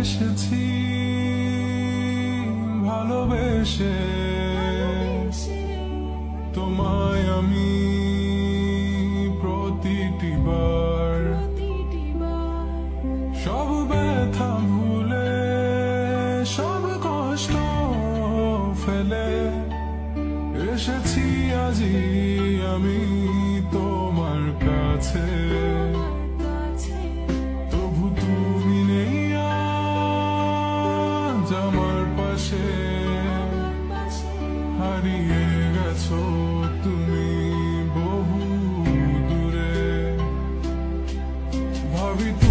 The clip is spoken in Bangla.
এসেছি ভালোবেসে। তোমায় আমি প্রতিটি বার সব ব্যথা ভুলে সব কষ্ট ফেলে এসেছি আজি। হারিয়ে গেছো তুমি বহু দূরে। ভাবি